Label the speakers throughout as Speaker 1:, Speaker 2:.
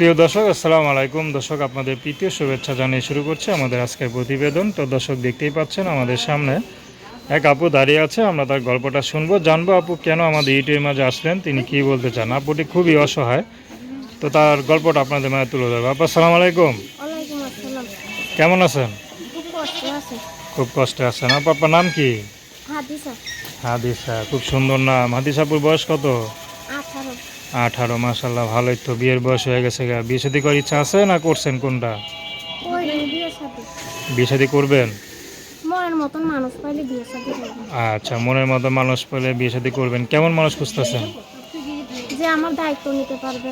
Speaker 1: প্রিয় দর্শক আসসালামু আলাইকুম। দর্শক আপনাদের প্রীতীয় শুভেচ্ছা জানিয়ে শুরু করছে আমাদের আজকের প্রতিবেদন। তো দর্শক দেখতেই পাচ্ছেন আমাদের সামনে এক আপু দাঁড়িয়ে আছে। আমরা তার গল্পটা শুনব। জানব আপু কেন আমাদের ইউটিউবের মাঝে আসলেন? তিনি কি বলতে চান? আপুটি খুবই অসহায়। তো তার গল্পটা আপনাদের মাঝে তুলে ধরবো। আপু আসসালামু আলাইকুম। কেমন আছেন?
Speaker 2: খুব কষ্ট
Speaker 1: আছেন। আপু আপনার নাম কি?
Speaker 2: হাদিসা।
Speaker 1: হাদিসা খুব সুন্দর নাম। হাদিসাপুর বয়স কত?
Speaker 2: আঠারো
Speaker 1: মাসাল্লাহ ভালোই তো বিয়ের বয়স হয়ে গেছে গা। বিয়ে শাদী করার ইচ্ছা আছে না করছেন কোনটা? বিয়ে শাদী। করবেন?
Speaker 2: মনের মতন মানুষ পাইলে বিয়ের সাথে করব
Speaker 1: আচ্ছা মনের মতো মানুষ পেলে বিয়ে শাদী করবেন। কেমন মানুষ খুঁজতেছেন?
Speaker 2: যে আমার দায়িত্ব নিতে পারবে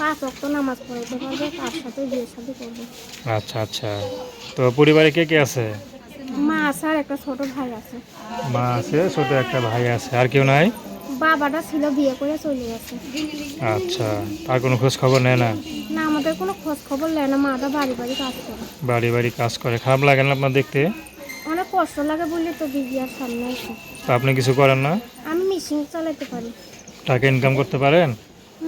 Speaker 2: পাঁচ অক্ট নামাজ পড়াইতে পারবে তার সাথে বিয়ের সাথে করবে।
Speaker 1: আচ্ছা আচ্ছা। তো পরিবারে কে কে আছে?
Speaker 2: মা আছে আর একটা ছোট ভাই আছে।
Speaker 1: মা আছে ছোট একটা ভাই আছে। আর কেউ নাই?
Speaker 2: বাবাটা ছিল বিয়ে করে চলে গেছে।
Speaker 1: আচ্ছা তার কোনো খোঁজ খবর নেয় না?
Speaker 2: না আমাদের কোনো খোঁজ খবর নেয় না মাটা বাড়ি বাড়ি কাজ করে।
Speaker 1: বাড়ি বাড়ি কাজ করে। খারাপ লাগে না আপনার দেখতে?
Speaker 2: অনেক কষ্ট লাগে বললি তো বিবিয়ার সামনে এসে
Speaker 1: তো আপনি কিছু করেন না?
Speaker 2: আমি মেশিন চালাতে পারি।
Speaker 1: টাকা ইনকাম করতে পারেন?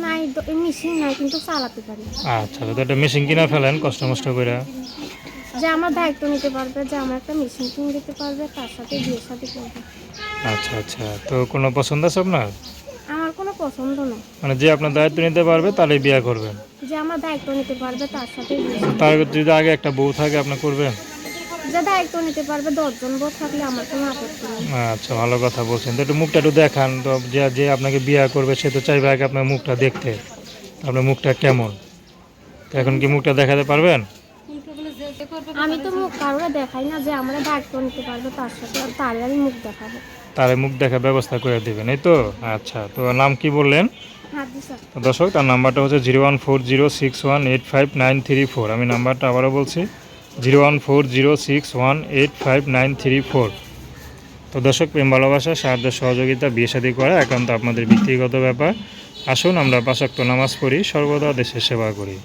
Speaker 2: নাই মেশিন নাই কিন্তু চালাতে পারি।
Speaker 1: আচ্ছা তো একটা মেশিন কিনা ফেলেন কষ্ট মষ্ট করে
Speaker 2: যে আমার দায়িত্ব নিতে পারবে যে আমার একটা মেশিন কিনে দিতে পারবে তার সাথে বিয়ের সাথে করবে।
Speaker 1: আচ্ছা আচ্ছা। তো কোনো পছন্দ আছে আপনার?
Speaker 2: আমার কোনো পছন্দ না।
Speaker 1: মানে যে আপনার দায়িত্ব নিতে পারবে তাহলে বিয়ে করবেন?
Speaker 2: যে আমার দায়িত্ব নিতে পারবে তার সাথে বিয়ে
Speaker 1: তো তার যদি আগে একটা বউ থাকে আপনি করবেন?
Speaker 2: যে দায়িত্ব নিতে পারবে দশজন বউ থাকলে আমার কোনো আপত্তি নেই।
Speaker 1: আচ্ছা ভালো কথা বলছেন। তো একটু মুখটা একটু দেখান। তো যে যে আপনাকে বিয়ে করবে সে তো চাইবে আগে আপনার মুখটা দেখতে। আপনার মুখটা কেমন? তো এখন কি মুখটা দেখাতে পারবেন?
Speaker 2: আমি তো মুখ কারোর দেখাই না যে আমরা দায়িত্ব নিতে পারবে তার সাথে তারে আমি মুখ দেখাবো।
Speaker 1: তার মুখ দেখা ব্যবস্থা করে দেবেন এই তো? আচ্ছা তো নাম কি বললেন? দর্শক তার নাম্বারটা হচ্ছে zero one four zero six one eight five nine three four. আমি নাম্বারটা আবারও বলছি zero one four zero six one eight five nine three four. তো দর্শক প্রেম ভালোবাসা সাহায্য সহযোগিতা বিয়ে শাদী করা একান্ত আপনাদের ব্যক্তিগত ব্যাপার। আসুন আমরা পাশাক্ত নামাজ পড়ি সর্বদা দেশের সেবা করি।